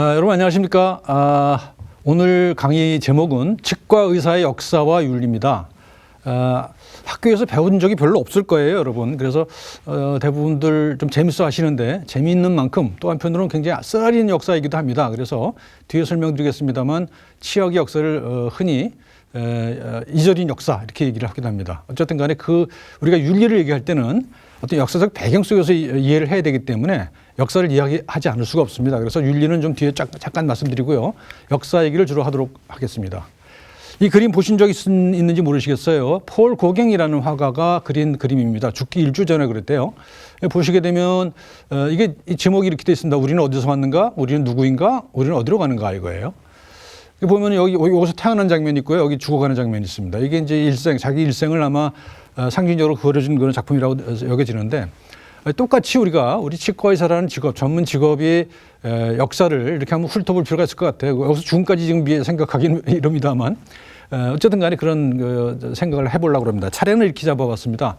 아, 여러분 안녕하십니까? 아, 오늘 강의 제목은 치과 의사의 역사와 윤리입니다. 아, 학교에서 배운 적이 별로 없을 거예요, 여러분. 그래서 어, 대부분들 좀 재밌어 하시는데 재미있는 만큼 또 한편으로는 굉장히 쓰라린 역사이기도 합니다. 그래서 뒤에 설명드리겠습니다만 치역의 역사를 어, 흔히 에, 어, 이절인 역사 이렇게 얘기를 하기도 합니다. 어쨌든 간에 그 우리가 윤리를 얘기할 때는 어떤 역사적 배경 속에서 이- 이해를 해야 되기 때문에 역사를 이야기하지 않을 수가 없습니다. 그래서 윤리는 좀 뒤에 짝- 잠깐 말씀드리고요. 역사 얘기를 주로 하도록 하겠습니다. 이 그림 보신 적 있, 있는지 모르시겠어요. 폴 고갱이라는 화가가 그린 그림입니다. 죽기 일주 전에 그랬대요. 보시게 되면 어, 이게 이 제목이 이렇게 돼 있습니다. 우리는 어디서 왔는가? 우리는 누구인가? 우리는 어디로 가는가? 이거예요. 보면 여기 여기서 태어난 장면이 있고요. 여기 죽어가는 장면이 있습니다. 이게 이제 일생 자기 일생을 아마 어, 상징적으로 그려준 그런 작품이라고 여겨지는데 어, 똑같이 우리가 우리 치과 의사라는 직업 전문 직업의 에, 역사를 이렇게 한번 훑어볼 필요가 있을 것 같아요. 여기서 지금까지 지금 생각하기는 이럽니다만 어, 어쨌든 간에 그런 그 생각을 해보려고 합니다. 차례는 이렇게 잡아봤습니다.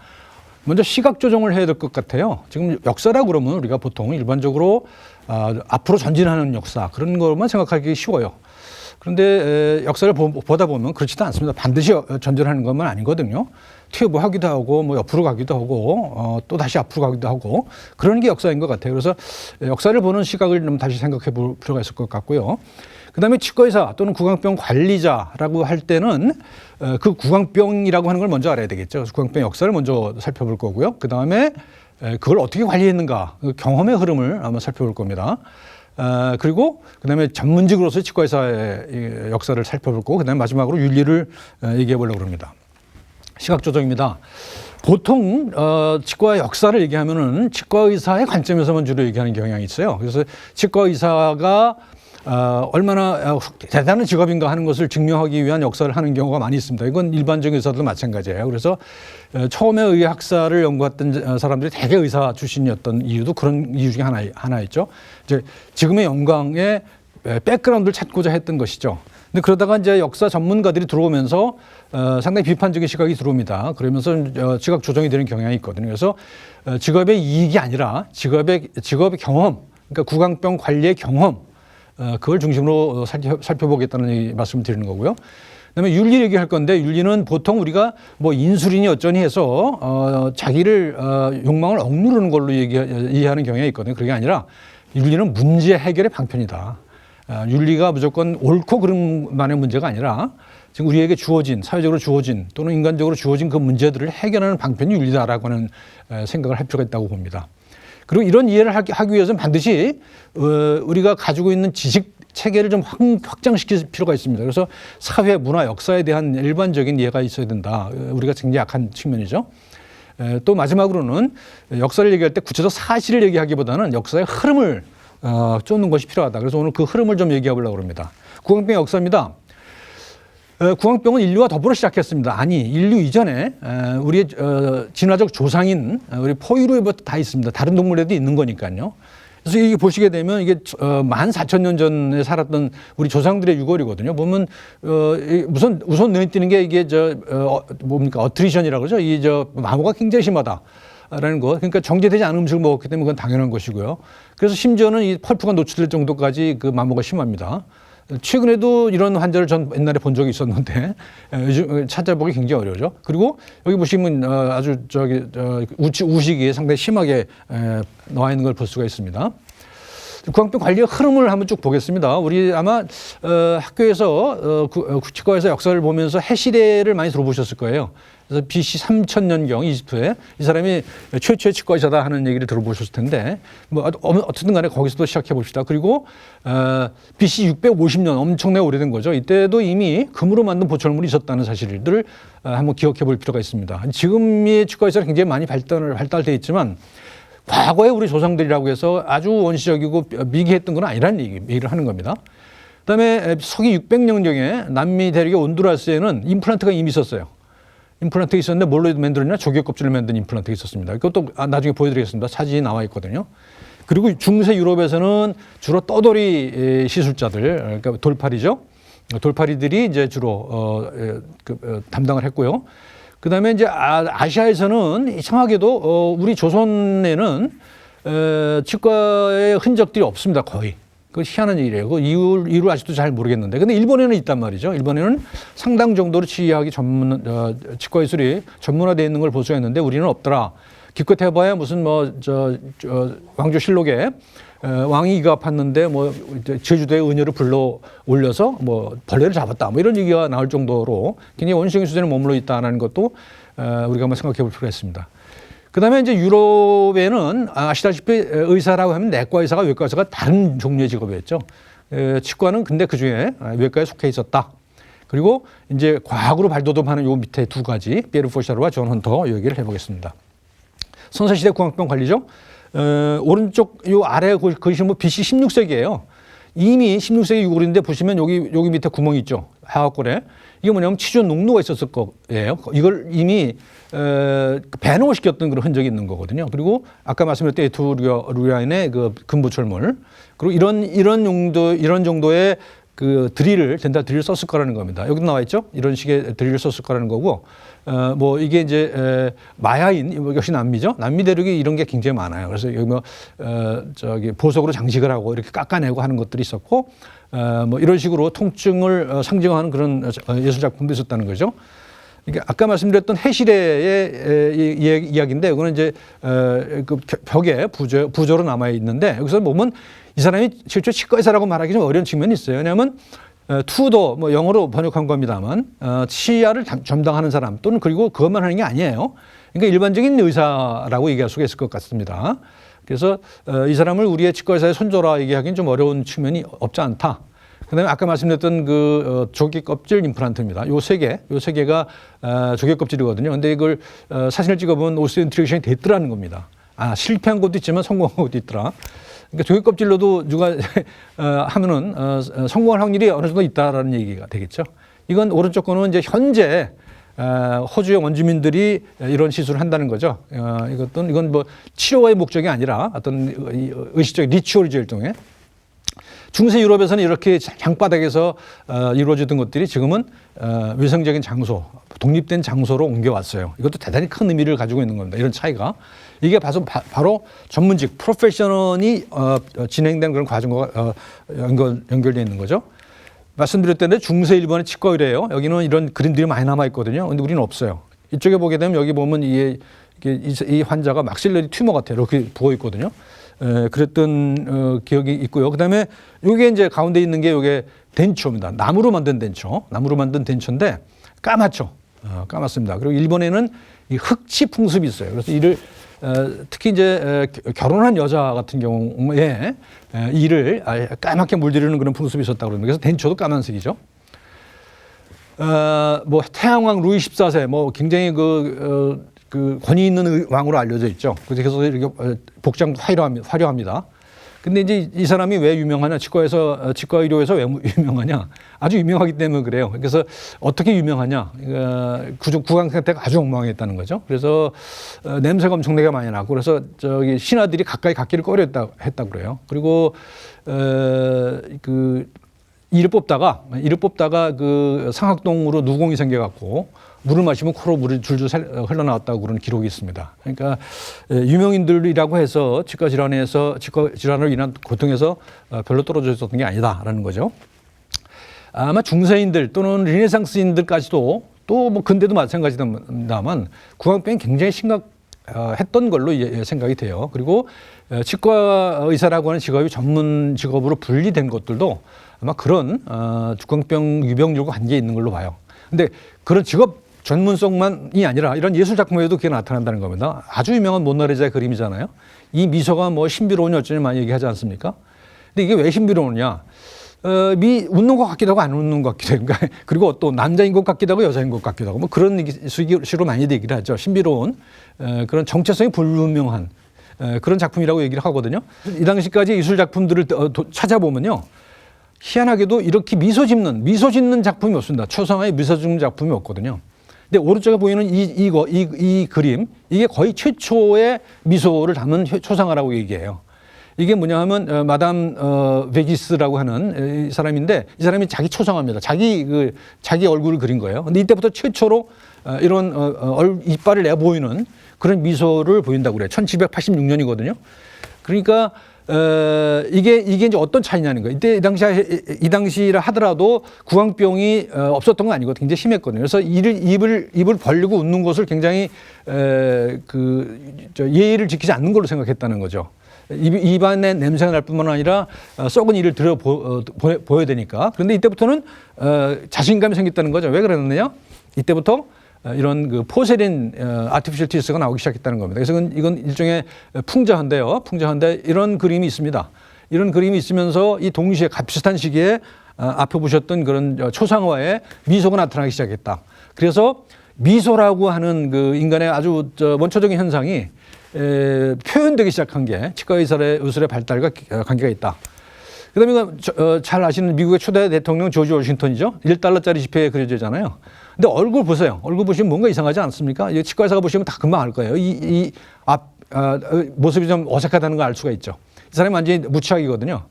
먼저 시각 조정을 해야 될 것 같아요. 지금 역사라고 그러면 우리가 보통 일반적으로 아, 앞으로 전진하는 역사 그런 것만 생각하기 쉬워요. 그런데 에, 역사를 보, 보다 보면 그렇지도 않습니다. 반드시 어, 전진하는 것만 아니거든요. 튀어보하기도 하고 뭐 옆으로 가기도 하고 어, 또 다시 앞으로 가기도 하고 그런 게 역사인 것 같아요. 그래서 역사를 보는 시각을 좀 다시 생각해 볼 필요가 있을 것 같고요. 그다음에 치과의사 또는 구강병 관리자라고 할 때는 어, 그 구강병이라고 하는 걸 먼저 알아야 되겠죠. 구강병 역사를 먼저 살펴볼 거고요. 그다음에 에, 그걸 어떻게 관리했는가 그 경험의 흐름을 아마 살펴볼 겁니다. 아, 그리고 그다음에 전문직으로서 치과의사의 이 역사를 살펴볼 거고 그다음에 마지막으로 윤리를 에, 얘기해 보려고 합니다. 시각 조정입니다. 보통 어, 치과 역사를 얘기하면은 치과 의사의 관점에서만 주로 얘기하는 경향이 있어요. 그래서 치과 의사가 어, 얼마나 어, 대단한 직업인가 하는 것을 증명하기 위한 역사를 하는 경우가 많이 있습니다. 이건 일반적인 의사도 마찬가지예요. 그래서 어, 처음에 의학사를 연구했던 어, 사람들이 대개 의사 출신이었던 이유도 그런 이유 중에 하나 하나였죠. 이제 지금의 영광의 에, 백그라운드를 찾고자 했던 것이죠. 근데 그러다가 이제 역사 전문가들이 들어오면서 어, 상당히 비판적인 시각이 들어옵니다. 그러면서 어, 직업 조정이 되는 경향이 있거든요. 그래서 어, 직업의 이익이 아니라 직업의 직업의 경험, 그러니까 구강병 관리의 경험, 어, 그걸 중심으로 어, 살펴, 살펴 보겠다는 이 말씀을 드리는 거고요. 그다음에 윤리 얘기할 건데 윤리는 보통 우리가 뭐 인술인이 어쩌니 해서 어, 자기를 어, 욕망을 억누르는 걸로 얘기 이해하는 경향이 있거든요. 그게 아니라 윤리는 문제 해결의 방편이다. 아, 윤리가 무조건 옳고 그름만의 문제가 아니라 지금 우리에게 주어진 사회적으로 주어진 또는 인간적으로 주어진 그 문제들을 해결하는 방편이 윤리다라고 하는 에, 생각을 할 필요가 있다고 봅니다. 그리고 이런 이해를 하기, 위해서는 반드시 어, 우리가 가지고 있는 지식 체계를 좀 확, 확장시킬 필요가 있습니다. 그래서 사회, 문화, 역사에 대한 일반적인 이해가 있어야 된다. 어, 우리가 굉장히 약한 측면이죠. 에, 또 마지막으로는 역사를 얘기할 때 구체적 사실을 얘기하기보다는 역사의 흐름을 어, 쫓는 것이 필요하다. 그래서 오늘 그 흐름을 좀 얘기해 보려고 합니다. 구강병 역사입니다. 어, 구강병은 인류와 더불어 시작했습니다. 아니, 인류 이전에 에, 우리의 어, 진화적 조상인 어, 우리 포유류에부터 다 있습니다. 다른 동물에도 있는 거니까요. 그래서 이게 보시게 되면 이게 어, 만 사천 년 전에 살았던 우리 조상들의 유골이거든요. 보면 어, 이 우선 우선 눈에 띄는 게 이게 저 어, 뭡니까 어트리션이라고 그러죠. 이 저 마모가 굉장히 심하다. 라는 거. 그러니까 정제되지 않은 음식을 먹었기 때문에 그건 당연한 것이고요. 그래서 심지어는 이 펄프가 노출될 정도까지 그 마모가 심합니다. 최근에도 이런 환자를 전 옛날에 본 적이 있었는데 에, 요즘 찾아보기 굉장히 어려워죠. 그리고 여기 보시면 어, 아주 저기 우식이 상당히 심하게 에, 나와 있는 걸 볼 수가 있습니다. 구강병 관리의 흐름을 한번 쭉 보겠습니다. 우리 아마 어, 학교에서 어, 구, 어, 치과에서 역사를 보면서 해시대를 많이 들어보셨을 거예요. 그래서 BC 3000년경 이집트에 이 사람이 최초의 치과의사다 하는 얘기를 들어보셨을 텐데 뭐 어- 어쨌든 간에 거기서도 시작해 봅시다. 그리고 어, BC 650년 엄청나게 오래된 거죠. 이때도 이미 금으로 만든 보철물이 있었다는 사실들을 어, 한번 기억해 볼 필요가 있습니다. 지금의 치과의사는 굉장히 많이 발달을 발달돼 있지만 과거에 우리 조상들이라고 해서 아주 원시적이고 미개했던 건 아니라는 얘기, 얘기를 하는 겁니다. 그다음에 서기 600년경에 남미 대륙의 온두라스에는 임플란트가 이미 있었어요. 임플란트 가 있었는데 뭘로 만들었냐? 조개 껍질을 만든 임플란트가 있었습니다. 이것도 아, 나중에 보여드리겠습니다. 사진이 나와 있거든요. 그리고 중세 유럽에서는 주로 떠돌이 에, 시술자들, 그러니까 돌팔이죠. 돌팔이들이 이제 주로 어, 에, 그, 어, 담당을 했고요. 그 다음에 이제 아, 아시아에서는 이상하게도 어, 우리 조선에는 에, 치과의 흔적들이 없습니다. 거의. 그 희한한 일이에요. 그 이유, 이유를 아직도 잘 모르겠는데. 근데 일본에는 있단 말이죠. 일본에는 상당 정도로 치의학이 전문, 어, 치과의술이 전문화되어 있는 걸 있는데 우리는 없더라. 기껏 해봐야 무슨 뭐, 저, 저 왕조실록에 어, 왕이 이가 아팠는데 뭐 제주도의 은혜를 불러 올려서 뭐 벌레를 잡았다 뭐 이런 얘기가 나올 정도로 굉장히 원시적인 수준에 머물러 있다는 것도 어, 우리가 한번 생각해 볼 필요가 있습니다. 그 다음에 이제 유럽에는 아시다시피 의사라고 하면 내과 의사가 외과 의사가 다른 종류의 직업이었죠. 에, 치과는 근데 그 중에 외과에 속해 있었다. 그리고 이제 과학으로 발돋움하는 요 밑에 두 가지 피에르 포샤르와 존 헌터 얘기를 해보겠습니다. 선사시대 공학병 관리죠. 어, 오른쪽 요 아래 그- 그것이 뭐 BC 16세기예요. 이미 16세기 유골인데 보시면 여기 여기 밑에 구멍이 있죠. 하악골에 이게 뭐냐면 치주 농로가 있었을 거예요. 이걸 이미 어, 배농을 시켰던 그런 흔적이 있는 거거든요. 그리고 아까 말씀드렸던 에투루아인의 그 금부철물 그리고 이런 이런 용도 이런 정도의 그 드릴을 덴탈 드릴을 썼을 거라는 겁니다. 여기도 나와 있죠. 이런 식의 드릴을 썼을 거라는 거고, 어, 뭐 이게 이제 에, 마야인 뭐 역시 남미죠. 남미 대륙이 이런 게 굉장히 많아요. 그래서 여기 뭐 어, 저기 보석으로 장식을 하고 이렇게 깎아내고 하는 것들이 있었고, 어, 뭐 이런 식으로 통증을 어, 상징하는 그런 어, 예술 작품도 있었다는 거죠. 이게 아까 말씀드렸던 이- 이야기인데 이거는 이제 어, 그 겨- 벽에 부조, 부조로 남아 있는데 여기서 보면 이 사람이 실제 치과 의사라고 말하기 좀 어려운 측면이 있어요. 왜냐하면 어, 투도 뭐 영어로 번역한 겁니다만 어, 치아를 담- 담당하는 사람 또는 그리고 그것만 하는 게 아니에요. 그러니까 일반적인 의사라고 얘기할 수가 있을 것 같습니다. 그래서 어, 이 사람을 우리의 치과 의사의 손조라 얘기하기는 좀 어려운 측면이 없지 않다. 그다음에 아까 말씀드렸던 그 어, 조개 껍질 임플란트입니다. 요 세 개, 요 세 개가 어, 조개 껍질이거든요. 근데 이걸 어, 사진을 찍어보면 오스인트리션이 됐더라는 겁니다. 아 실패한 것도 있지만 성공한 것도 있더라. 그러니까 조개 껍질로도 누가 어, 하면은 성공할 확률이 어느 정도 있다라는 얘기가 되겠죠. 이건 오른쪽 거는 이제 현재 어, 호주의 원주민들이 이런 시술을 한다는 거죠. 어, 이것도 이건 뭐 치료의 목적이 아니라 어떤 의- 의식적인 리추얼 일종의 중세 유럽에서는 이렇게 장바닥에서 어, 이루어지던 것들이 지금은 어, 위생적인 장소, 독립된 장소로 옮겨왔어요. 이것도 대단히 큰 의미를 가지고 있는 겁니다. 이런 차이가. 이게 바로, 전문직, 프로페셔널이 어, 어, 진행된 그런 과정과 어, 연결, 연결되어 있는 거죠. 말씀드렸던데 중세 일본의 치과 의뢰예요. 여기는 이런 그림들이 많이 남아 있거든요. 근데 우리는 없어요. 이쪽에 보게 되면 여기 보면 이게, 이게 이, 이 환자가 막실러리 튜머 같아요. 이렇게 부어 있거든요. 에, 그랬던 어, 기억이 있고요. 그다음에 요게 이제 가운데 있는 게 요게 덴초입니다. 나무로 만든 덴초, 나무로 만든 덴초인데 까맣죠. 어, 까맣습니다. 그리고 일본에는 이 흑치 풍습이 있어요. 그래서 이를 어, 특히 이제 에, 겨- 결혼한 여자 같은 경우에 에, 이를 아예 까맣게 물들이는 그런 풍습이 있었다고 그럽니다. 그래서 덴초도 까만색이죠. 어, 뭐 태양왕 루이 14세 뭐 굉장히 그, 어, 그 권위 있는 의- 왕으로 알려져 있죠. 그래서 이렇게 어, 복장도 화려합니다. 근데 이제 이 사람이 왜 유명하냐? 치과에서 어, 치과 의료에서 왜 유명하냐? 아주 유명하기 때문에 그래요. 그래서 어떻게 유명하냐? 어, 구조 구강 상태가 아주 엉망했다는 거죠. 그래서 어, 냄새가 엄청나게 많이 나고 그래서 저기 신하들이 가까이 갖기를 꺼려했다 했다 그래요. 그리고 어, 그 이를 뽑다가 이를 뽑다가 그 상학동으로 누공이 생겨갖고 물을 마시면 코로 물이 줄줄 살- 어, 흘러나왔다고 그런 기록이 있습니다. 그러니까 에, 유명인들이라고 해서 치과 질환에서 치과 질환으로 인한 고통에서 어, 별로 떨어져 있었던 게 아니다라는 거죠. 아마 중세인들 또는 르네상스인들까지도 또 뭐 근대도 마찬가지입니다만 구강병이 굉장히 심각했던 걸로 예- 생각이 돼요. 그리고 어, 치과 의사라고 하는 직업이 전문 직업으로 분리된 것들도 아마 그런 어, 구강병 유병률과 관계 있는 걸로 봐요. 근데 그런 직업 전문성만이 아니라 이런 예술 작품에도 그게 나타난다는 겁니다. 아주 유명한 모나리자의 그림이잖아요. 이 미소가 뭐 신비로우니 어쩌니 많이 얘기하지 않습니까? 근데 이게 왜 신비로우냐? 어, 미 웃는 것 같기도 하고 안 웃는 것 같기도 하고 그러니까 그리고 또 남자인 것 같기도 하고 여자인 것 같기도 하고 뭐 그런 식으로 많이 얘기를 하죠. 신비로운 어, 그런 정체성이 불분명한 어, 그런 작품이라고 얘기를 하거든요. 이 당시까지 예술 작품들을 어, 도- 찾아보면요. 희한하게도 이렇게 미소 짓는 미소 짓는 작품이 없습니다. 초상화에 미소 짓는 작품이 없거든요. 근데 오른쪽에 보이는 이 이거 이, 이 그림 이게 거의 최초의 미소를 담은 혀- 초상화라고 얘기해요. 이게 뭐냐 하면 어, 마담 어, 베기스라고 하는 에, 이 사람인데 이 사람이 자기 초상화입니다. 자기 그 자기 얼굴을 그린 거예요. 근데 이때부터 최초로 어, 이런 어, 어, 얼, 이빨을 내 보이는 그런 미소를 보인다고 그래요. 1786년이거든요. 그러니까 어, 이게 이게 이제 어떤 차이냐는 거예요. 이때 이 당시에 이 당시라 하더라도 구강병이 어, 없었던 건 아니고 굉장히 심했거든요. 그래서 이를 입을 입을 벌리고 웃는 것을 굉장히 에, 그 저 예의를 지키지 않는 걸로 생각했다는 거죠. 입, 입안에 냄새가 날 뿐만 아니라 어, 썩은 이를 들여 보, 어, 보, 보여야 되니까. 그런데 이때부터는 어, 자신감이 생겼다는 거죠. 왜 그랬느냐? 이때부터 어, 이런 그 포세린 어, 아티피셜 티스가 나오기 시작했다는 겁니다. 그래서 이건, 이건 일종의 풍자한데요. 풍자한데 이런 그림이 있습니다. 이런 그림이 있으면서 이 동시에 비슷한 시기에 어, 앞에 보셨던 그런 저 초상화에 미소가 나타나기 시작했다. 그래서 미소라고 하는 그 인간의 아주 저 원초적인 현상이 에, 표현되기 시작한 게 치과 의술의, 의술의 발달과 기- 어, 관계가 있다. 그다음에 저- 어, 잘 아시는 미국의 초대 대통령 조지 워싱턴이죠. 1달러짜리 지폐에 그려지잖아요. 근데 얼굴 보세요. 얼굴 보시면 뭔가 이상하지 않습니까? 이 치과 의사가 보시면 다 금방 알 거예요. 이, 이 앞, 아, 어, 모습이 좀 어색하다는 걸 알 수가 있죠. 이 사람이 완전히 무치약이거든요.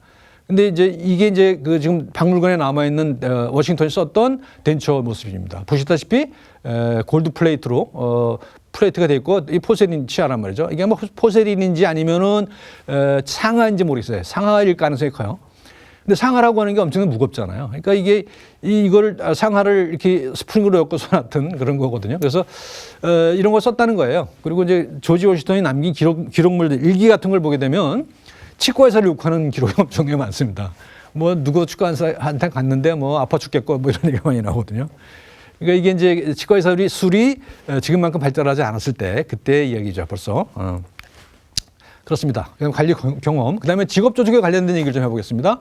근데 이제 이게 이제 그 지금 박물관에 남아 있는 어, 워싱턴이 썼던 덴처 모습입니다. 보시다시피 에, 골드 플레이트로 어, 플레이트가 돼 있고 이 포세린 치아란 말이죠. 이게 뭐 포세린인지 아니면은 에, 상하인지 모르겠어요. 상하일 가능성이 커요. 근데 상하라고 하는 게 엄청나게 무겁잖아요. 그러니까 이게 이- 이걸 아, 상하를 이렇게 스프링으로 엮어서 놨던 그런 거거든요. 그래서 어, 이런 걸 썼다는 거예요. 그리고 이제 조지 워싱턴이 남긴 기록 기록물들 일기 같은 걸 보게 되면 치과 의사를 욕하는 기록이 엄청나게 많습니다. 뭐 누구 치과 의사한테 갔는데 뭐 아파 죽겠고 뭐 이런 얘기가 많이 나오거든요. 그러니까 이게 이제 치과 의사들이 술이 어, 지금만큼 발달하지 않았을 때 그때 이야기죠. 벌써. 어. 그렇습니다. 그다음 관리 경- 경험. 그 다음에 직업 조직에 관련된 얘기를 좀 해보겠습니다.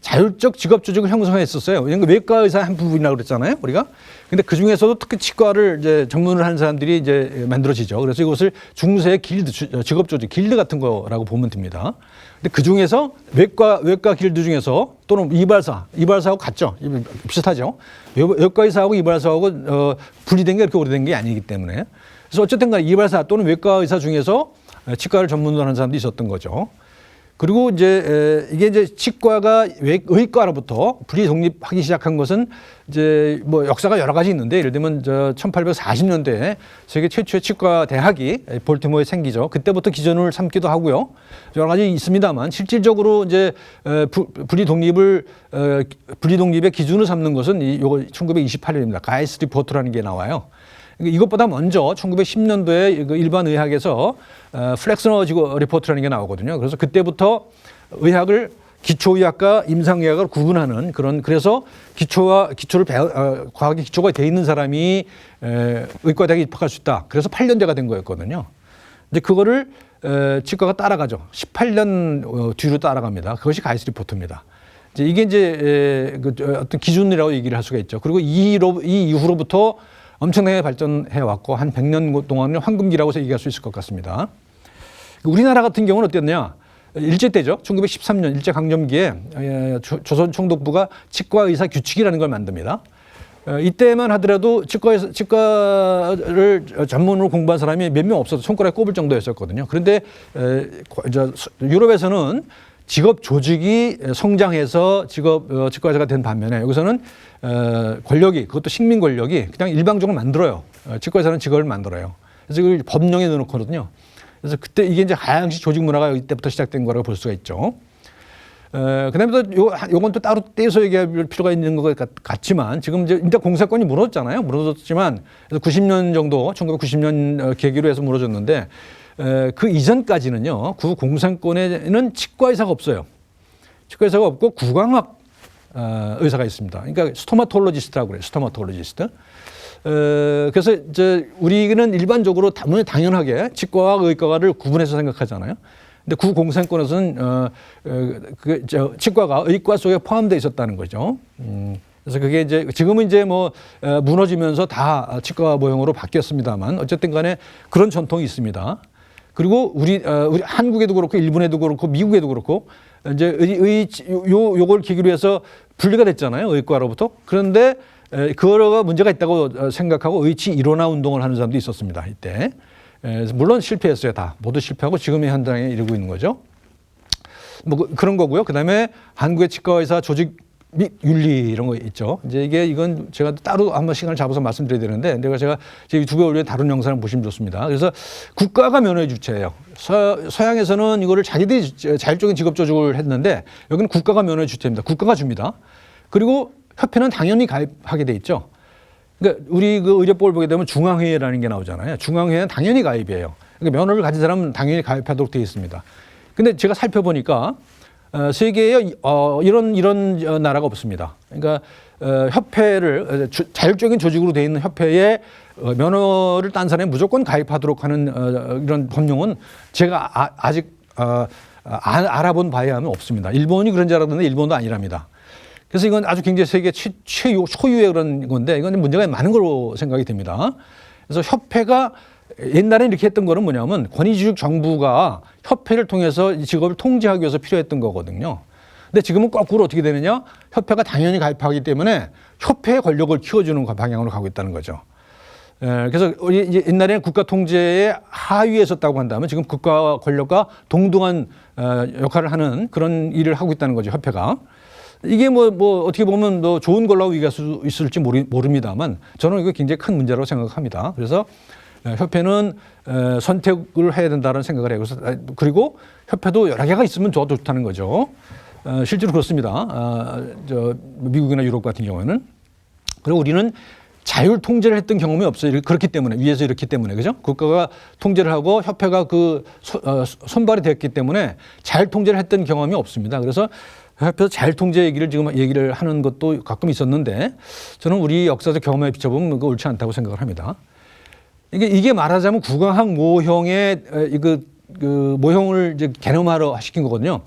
자율적 직업 조직을 형성했었어요. 거 외과 의사 한 부분이라고 그랬잖아요, 우리가. 근데 그 중에서도 특히 치과를 이제 전문을 하는 사람들이 이제 만들어지죠. 그래서 이것을 중세 길드, 주- 어, 직업 조직, 길드 같은 거라고 보면 됩니다. 근데 그 중에서 외과, 외과 길드 중에서 또는 이발사, 이발사하고 같죠. 이- 비슷하죠. 외- 외과 의사하고 이발사하고 어, 분리된 게 그렇게 오래된 게 아니기 때문에. 그래서 어쨌든 간에 이발사 또는 외과 의사 중에서 어, 치과를 전문으로 하는 사람도 있었던 거죠. 그리고 이제 에, 이게 이제 치과가 외- 의과로부터 분리 독립하기 시작한 것은 이제 뭐 역사가 여러 가지 있는데 예를 들면 저 1840년대에 세계 최초의 치과 대학이 볼티모어에 생기죠. 그때부터 기존을 삼기도 하고요. 여러 가지 있습니다만 실질적으로 이제 분리 독립을 에, 분리 독립의 기준을 삼는 것은 이 요거 1928년입니다. 가이스 리포트라는 게 나와요. 그러니까 이것보다 먼저 1910년도에 그 일반 의학에서 어, 플렉스너 지고 리포트라는 게 나오거든요. 그래서 그때부터 의학을 기초의학과 임상의학을 구분하는 그런 그래서 기초와 기초를 배워 어, 과학의 기초가 돼 있는 사람이 에, 의과대학에 입학할 수 있다. 그래서 8년제가 된 거였거든요. 이제 그거를 에, 치과가 따라가죠. 18년 어, 뒤로 따라갑니다. 그것이 가이스 리포트입니다. 이제 이게 이제 에, 그, 저, 어떤 기준이라고 얘기를 할 수가 있죠. 그리고 이로, 이 이후로부터 엄청나게 발전해 왔고 한 100년 동안은 황금기라고 얘기할 수 있을 것 같습니다. 우리나라 같은 경우는 어땠냐? 일제 때죠. 1913년 일제 강점기에 에, 조- 조선 총독부가 치과 의사 규칙이라는 걸 만듭니다. 어, 이때만 하더라도 치과 치과를 전문으로 공부한 사람이 몇 명 없어서 손가락에 꼽을 정도였었거든요. 그런데 유럽에서는 직업 조직이 성장해서 직업 어, 의사가 된 반면에 여기서는 어, 권력이 그것도 식민 권력이 그냥 일방적으로 만들어요. 어, 의사는 직업을 만들어요. 그래서 그걸 법령에 넣어놓거든요. 그래서 그때 이게 이제 하향식 조직 문화가 이때부터 시작된 거라고 볼 수가 있죠. 어, 그다음에 또 요, 요건 또 따로 떼서 얘기할 필요가 있는 것 같, 같지만 지금 이제 일단 공사권이 무너졌잖아요. 무너졌지만 그래서 90년 정도 1990년 어, 계기로 해서 무너졌는데 에, 그 이전까지는요. 구 공산권에는 치과 의사가 없어요. 치과 의사가 없고 구강학 어, 의사가 있습니다. 그러니까 스토마톨로지스트라고 그래요. 스토마톨로지스트. 어, 그래서 이제 우리는 일반적으로 당연히 당연하게 치과와 의과를 구분해서 생각하잖아요. 근데 구공산권에서는 어, 치과가 의과 속에 포함되어 있었다는 거죠. 음, 그래서 그게 이제 지금은 이제 뭐 어, 무너지면서 다 치과 모형으로 바뀌었습니다만 어쨌든 간에 그런 전통이 있습니다. 그리고 우리, 어, 우리 한국에도 그렇고 일본에도 그렇고 미국에도 그렇고 이제 의, 의, 요, 요걸 계기로 해서 분리가 됐잖아요. 의과로부터. 그런데 에, 그거가 문제가 있다고 어, 생각하고 의치 일원화 운동을 하는 사람도 있었습니다. 이때. 에, 물론 실패했어요. 다. 모두 실패하고 지금의 현장에 이르고 있는 거죠. 뭐 그- 그런 거고요. 그 다음에 한국의 치과 의사 조직 및 윤리 이런 거 있죠. 이제 이게 이건 제가 따로 한번 시간을 잡아서 말씀드려야 되는데 내가 제가 제 유튜브에 올린 다른 영상을 보시면 좋습니다. 그래서 국가가 면허의 주체예요. 서, 서양에서는 이거를 자기들이 자율적인 직업 조직을 했는데 여기는 국가가 면허의 주체입니다. 국가가 줍니다. 그리고 협회는 당연히 가입하게 돼 있죠. 그러니까 우리 그 의료법을 보게 되면 중앙회라는 게 나오잖아요. 중앙회는 당연히 가입이에요. 그러니까 면허를 가진 사람은 당연히 가입하도록 되어 있습니다. 근데 제가 살펴보니까 어, 세계에 어, 이런 이런 어, 나라가 없습니다. 그러니까 어, 협회를 어, 주, 자율적인 조직으로 되어 있는 협회에 어, 면허를 딴 사람이 무조건 가입하도록 하는 어, 이런 법령은 제가 아, 아직 어, 아, 알아본 바에 하면 없습니다. 일본이 그런 줄 알았는데 일본도 아니랍니다. 그래서 이건 아주 굉장히 세계 최, 최유, 초유의 그런 건데 이건 문제가 많은 걸로 생각이 됩니다. 그래서 협회가 옛날에 이렇게 했던 거는 뭐냐면 권위주식 정부가 협회를 통해서 이 직업을 통제하기 위해서 필요했던 거거든요. 근데 지금은 거꾸로 어떻게 되느냐? 협회가 당연히 가입하기 때문에 협회의 권력을 키워주는 방향으로 가고 있다는 거죠. 에, 그래서 옛날에는 국가 통제의 하위에 있었다고 한다면 지금 국가 권력과 동등한 어, 역할을 하는 그런 일을 하고 있다는 거죠, 협회가. 이게 뭐, 뭐, 어떻게 보면 뭐 좋은 걸로 얘기할 수 있을지 모르, 모릅니다만 저는 이거 굉장히 큰 문제라고 생각합니다. 그래서 에, 협회는 에, 선택을 해야 된다는 생각을 해요. 에, 그리고 협회도 여러 개가 있으면 더 좋다는 거죠. 어, 실제로 그렇습니다. 아, 저 미국이나 유럽 같은 경우에는 그리고 우리는 자율 통제를 했던 경험이 없어요. 그렇기 때문에 위에서 이렇기 때문에 그죠? 국가가 통제를 하고 협회가 그 소- 어, 손발이 됐기 때문에 잘 통제를 했던 경험이 없습니다. 그래서 협회에서 잘 통제 얘기를 지금 얘기를 하는 것도 가끔 있었는데 저는 우리 역사적 경험에 비춰보면 그거 옳지 않다고 생각을 합니다. 이게 이게 말하자면 구강학 모형의 에, 이거 그 모형을 이제 개념화로 시킨 거거든요.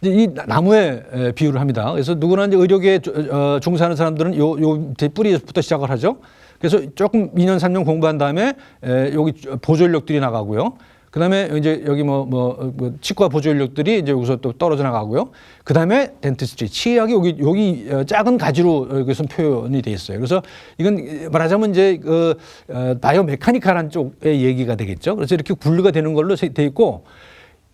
이제 이 나무에 에, 비유를 합니다. 그래서 누구나 이제 의료계에 조- 어, 종사하는 사람들은 요, 요 뿌리부터 시작을 하죠. 그래서 조금 2년, 3년 공부한 다음에 에, 여기 보조 인력들이 나가고요. 그 다음에 이제 여기 뭐, 뭐, 뭐 치과 보조 인력들이 이제 여기서 또 떨어져 나가고요. 그 다음에 덴티스트리, 치약이 여기, 여기 어, 작은 가지로 여기서 표현이 돼 있어요. 그래서 이건 말하자면 이제 그 어, 바이오 메카니컬한 쪽의 얘기가 되겠죠. 그래서 이렇게 분류가 되는 걸로 돼 있고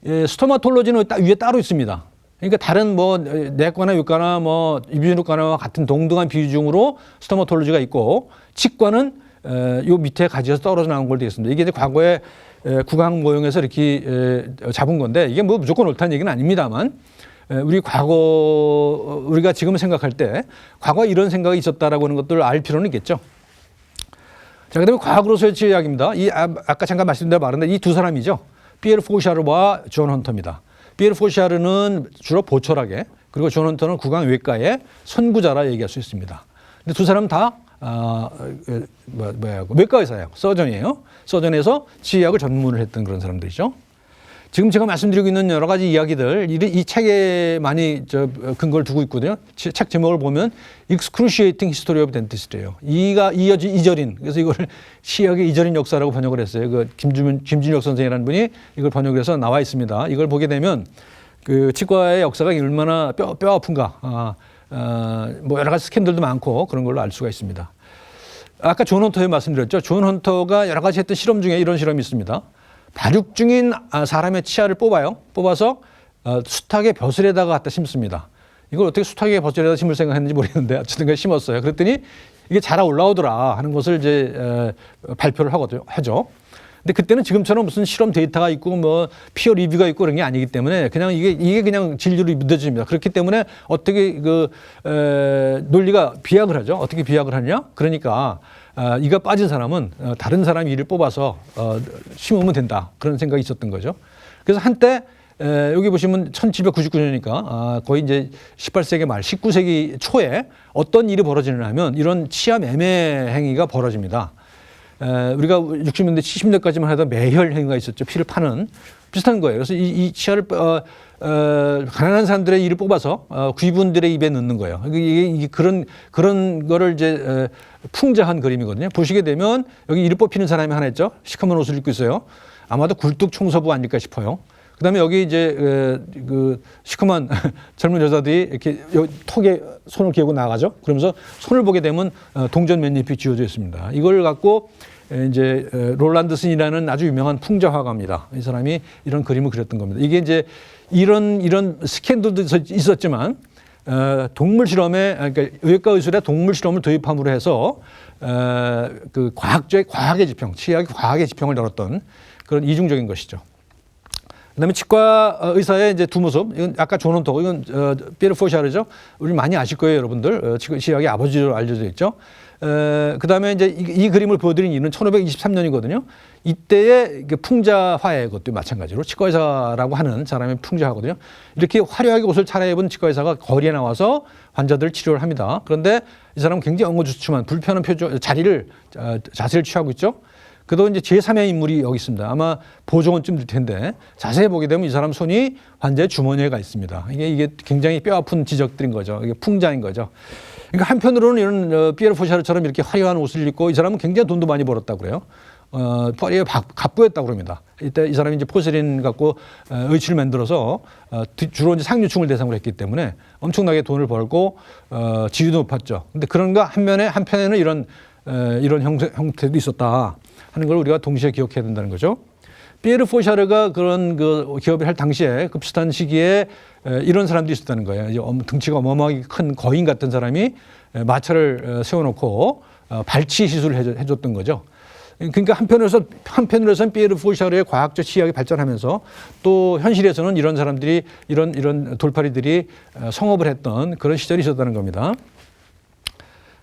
예, 스토마톨로지는 따- 위에 따로 있습니다. 그러니까 다른 뭐 내과나 외과나 뭐 이비인후과나 같은 동등한 비중으로 스토마톨로지가 있고 치과는 에, 요 밑에 가지에서 떨어져 나온 걸 되겠습니다. 이게 이제 과거에 에, 구강 모형에서 이렇게 에, 잡은 건데 이게 뭐 무조건 옳다는 얘기는 아닙니다만 에, 우리 과거 어, 우리가 지금 생각할 때 과거에 이런 생각이 있었다라고 하는 것들을 알 필요는 있겠죠. 자, 그다음에 과학으로서의 지혜학입니다. 이 아, 아까 잠깐 말씀드린 말했는데 이 두 사람이죠. 피에르 포샤르와 존 헌터입니다. 피에르 포샤르는 주로 보철학에 그리고 존 헌터는 구강 외과의 선구자라 얘기할 수 있습니다. 근데 두 사람 다 아, 에, 뭐, 뭐야, 외과 의사예요. 서전이에요. 서전에서 지혜학을 전문을 했던 그런 사람들이죠. 지금 제가 말씀드리고 있는 여러 가지 이야기들 이, 이 책에 많이 저 근거를 두고 있거든요. 치- 책 제목을 보면 Excruciating History of Dentistry예요. 이가 이어지 이절인 그래서 이걸 시학의 이절인 역사라고 번역을 했어요. 그 김주민 김준혁 선생이라는 분이 이걸 번역을 해서 나와 있습니다. 이걸 보게 되면 그 치과의 역사가 얼마나 뼈, 뼈 아픈가, 아, 아, 뭐 여러 가지 스캔들도 많고 그런 걸로 알 수가 있습니다. 아까 존 헌터에 말씀드렸죠. 존 헌터가 여러 가지 했던 실험 중에 이런 실험이 있습니다. 발육 중인 아, 사람의 치아를 뽑아요. 뽑아서 어, 수탉의 벼슬에다가 갖다 심습니다. 이걸 어떻게 수탉의 벼슬에다 심을 생각했는지 모르겠는데 어쨌든 심었어요. 그랬더니 이게 자라 올라오더라 하는 것을 이제 에, 발표를 하거든요. 하죠. 근데 그때는 지금처럼 무슨 실험 데이터가 있고 뭐 피어 리뷰가 있고 그런 게 아니기 때문에 그냥 이게 이게 그냥 진료로 믿어집니다. 그렇기 때문에 어떻게 그 에, 논리가 비약을 하죠. 어떻게 비약을 하냐? 그러니까 아, 이가 빠진 사람은 어, 다른 사람 이를 뽑아서 어, 심으면 된다 그런 생각이 있었던 거죠. 그래서 한때 에, 여기 보시면 1799년이니까 아, 거의 이제 18세기 말 19세기 초에 어떤 일이 벌어지느냐 하면 이런 치아 매매 행위가 벌어집니다. 에, 우리가 60년대, 70년대까지만 하던 매혈 행위가 있었죠. 피를 파는 비슷한 거예요. 그래서 이, 이 치아를 어, 어, 가난한 사람들의 이를 뽑아서 어, 귀분들의 입에 넣는 거예요. 이게, 이게 그런 그런 거를 이제 에, 풍자한 그림이거든요. 보시게 되면 여기 이를 뽑히는 사람이 하나 있죠. 시커먼 옷을 입고 있어요. 아마도 굴뚝 청소부 아닐까 싶어요. 그다음에 여기 이제 에, 그 시커먼 젊은 여자들이 이렇게 요 턱에 손을 기고 나가죠. 그러면서 손을 보게 되면 어, 동전 맨잎이 지어져 있습니다. 이걸 갖고 에, 이제 에, 롤란드슨이라는 아주 유명한 풍자 화가입니다. 이 사람이 이런 그림을 그렸던 겁니다. 이게 이제 이런 이런 스캔들도 있었- 있었지만 어, 동물 실험에 아, 그러니까 의학과 의술에 동물 실험을 도입함으로 해서 어, 그 과학적 과학의 지평, 치약의 과학의 지평을 열었던 그런 이중적인 것이죠. 그다음에 치과 어, 의사의 이제 두 모습. 이건 아까 조논토, 이건 어, 피에르 포샤르죠. 우리 많이 아실 거예요, 여러분들. 어, 치- 치약의 아버지로 알려져 있죠. 에, 그다음에 이제 이, 이 그림을 보여드린 이유는 1523년이거든요. 이때의 그 풍자화의 것도 마찬가지로 치과 의사라고 하는 사람이 풍자하거든요. 이렇게 화려하게 옷을 차려입은 치과 의사가 거리에 나와서 환자들 치료를 합니다. 그런데 이 사람은 굉장히 엉거주춤한 불편한 표정, 자리를 어, 자세를 취하고 있죠. 그도 이제 제3의 인물이 여기 있습니다. 아마 보조원쯤 될 텐데 자세히 보게 되면 이 사람 손이 환자의 주머니에 가 있습니다. 이게 이게 굉장히 뼈 아픈 지적들인 거죠. 이게 풍자인 거죠. 그러니까 한편으로는 이런 어, 피에르 포샤르처럼 이렇게 화려한 옷을 입고 이 사람은 굉장히 돈도 많이 벌었다고 그래요. 어, 파리에 박- 갑부였다고 그럽니다. 이때 이 사람이 이제 포세린 갖고 어, 의치를 만들어서 어, 뒤- 주로 이제 상류층을 대상으로 했기 때문에 엄청나게 돈을 벌고 어, 지위도 높았죠. 근데 그런가 한면에 한편에는 이런 에, 이런 형태, 형태도 있었다 하는 걸 우리가 동시에 기억해야 된다는 거죠. 피에르 포샤르가 그런 그 기업을 할 당시에 그 비슷한 시기에 에, 이런 사람도 있었다는 거예요. 등치가 어마어마하게 큰 거인 같은 사람이 에, 마차를 에, 세워놓고 어, 발치 시술을 해줬던 거죠. 그러니까 한편으로서 한편으로서는 피에르 포샤르의 과학적 치약이 발전하면서 또 현실에서는 이런 사람들이 이런 이런 돌팔이들이 어, 성업을 했던 그런 시절이 있었다는 겁니다.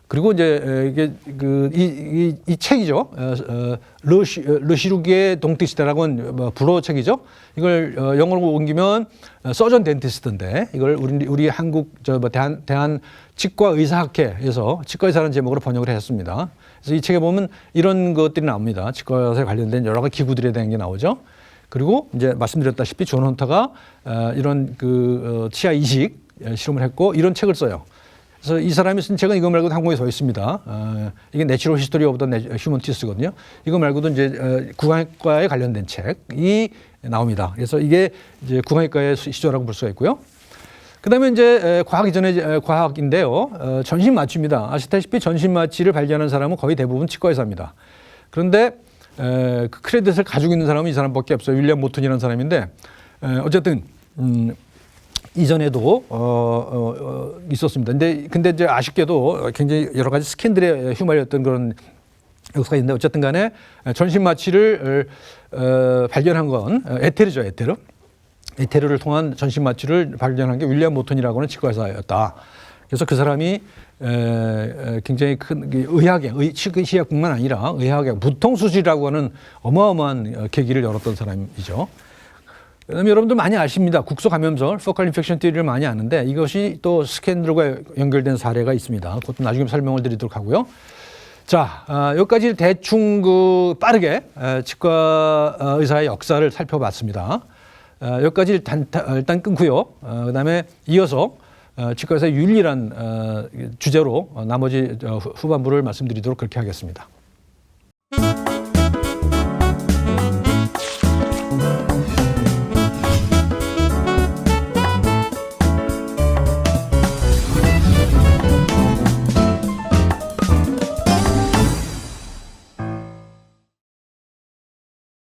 그리고 이제 에, 이게 그이 이, 이 책이죠. 어, 어, 르시 어, 동티스트라고는 뭐 불어 책이죠. 이걸 어, 영어로 옮기면 어, 서전 덴티스트인데 이걸 우리 우리 한국 저뭐 대한 대한 치과 의사학회에서 치과 의사라는 제목으로 번역을 했습니다. 그래서 이 책에 보면 이런 것들이 나옵니다. 치과 의사에 관련된 여러 가지 기구들에 대한 게 나오죠. 그리고 이제 말씀드렸다시피 존 헌터가 어, 이런 그 어, 치아 이식 예, 실험을 했고 이런 책을 써요. 그래서 이 사람이 쓴 책은 이거 말고도 한국에 더 있습니다. 어, 이게 내추럴 히스토리 오브 더 휴먼 티스거든요. 이거 말고도 이제 어, 구강과에 관련된 책이 나옵니다. 그래서 이게 이제 구강의과의 시조라고 볼 수가 있고요. 그다음에 이제 에, 과학 이전의 에, 과학인데요. 어, 전신 마취입니다. 아시다시피 전신 마취를 발견한 사람은 거의 대부분 치과 의사입니다. 그런데 에, 그 크레딧을 가지고 있는 사람은 이 사람밖에 없어요. 윌리엄 모튼이라는 사람인데 에, 어쨌든 음, 이전에도 어, 어, 어, 있었습니다. 근데 근데 이제 아쉽게도 굉장히 여러 가지 스캔들에 휘말렸던 그런 역사가 있는데 어쨌든 간에 전신 마취를 어, 발견한 건 에테르죠, 에테르. 에테르를 통한 전신 마취를 발견한 게 윌리엄 모턴이라고 하는 치과의사였다. 그래서 그 사람이 에, 에, 굉장히 큰그 의학의 의, 치- 치약뿐만 아니라 의학의 무통 수술이라고 하는 어마어마한 어, 계기를 열었던 사람이죠. 그다음에 여러분들 많이 아십니다. 국소 감염설, 포컬 인펙션 띠를 많이 아는데 이것이 또 스캔들과 연결된 사례가 있습니다. 그것도 나중에 설명을 드리도록 하고요. 자, 아, 여기까지 대충 그 빠르게 에, 치과 어, 의사의 역사를 살펴봤습니다. 어, 여기까지 일단, 일단 끊고요. 어, 그다음에 이어서 어, 치과 의사의 윤리란 어, 주제로 어, 나머지 어, 후- 후반부를 말씀드리도록 그렇게 하겠습니다.